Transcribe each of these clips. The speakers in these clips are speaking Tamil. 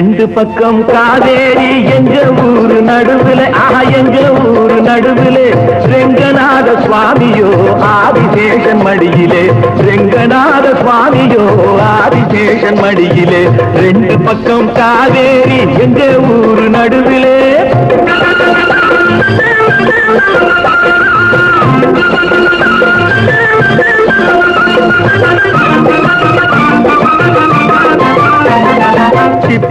ரெண்டு பக்கம் காவேரி எங்க ஊரு நடுவில்? ஆ எங்க ஊரு நடுவில்? ரெங்கநாத சுவாமியோ ஆதிசேஷன் மடியிலே. ரெங்கநாத சுவாமியோ ஆதிசேஷன் மடியிலே. ரெண்டு பக்கம் காவேரி எங்க ஊரு நடுவிலே?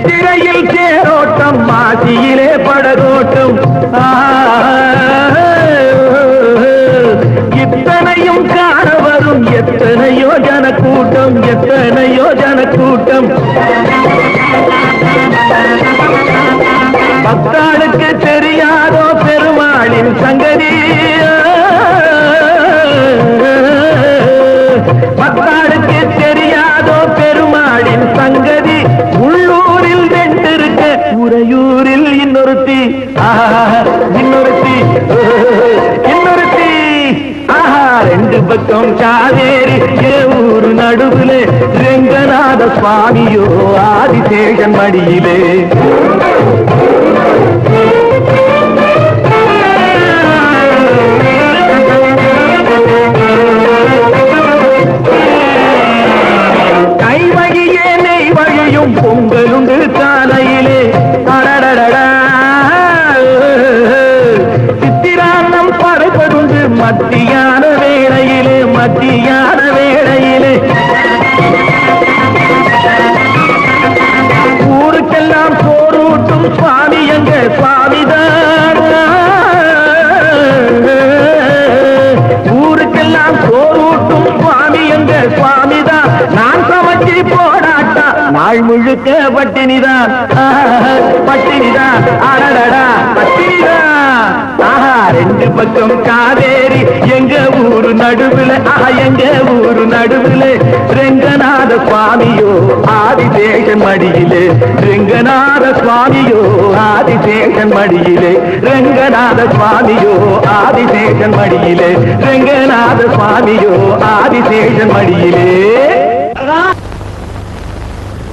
சித்திரையில் தேரோட்டம் மாசியிலே படகோட்டம். இத்தனையும் காண வரும் எத்தனையோ ஜன கூட்டம் எத்தனையோ ஜன கூட்டம் பக்தாளுக்கு இன்னொருத்தி ஆஹா, இன்னொருத்தி இன்னொருத்தி ஆஹா ரெண்டு பக்கம் காவேரி ஏ ஊரு நடுவுல ரெங்கநாத சுவாமியோ மத்தியான வேளையிலே மத்தியான வேளையிலே. ஊருக்கெல்லாம் போரூட்டும் சுவாமி எங்க? சுவாமிதான் ஊருக்கெல்லாம் போரூட்டும் சுவாமி எங்க? சுவாமிதான் நான் சமைச்சு போடாட்டா நாள் முழுக்க பட்டினிதான் பட்டினிதான். பக்கம் காவேரி எங்க ஊரு நடுவில்? ஆ எங்க ஊரு நடுவில்? ரெங்கநாத சுவாமியோ ஆதிதேகன் மடியிலே. ரெங்கநாத சுவாமியோ ஆதிதேகன் மடியிலே. ரெங்கநாத சுவாமியோ ஆதிதேகன் மடியிலே. ரெங்கநாத சுவாமியோ ஆதிதேகன் மடியிலே.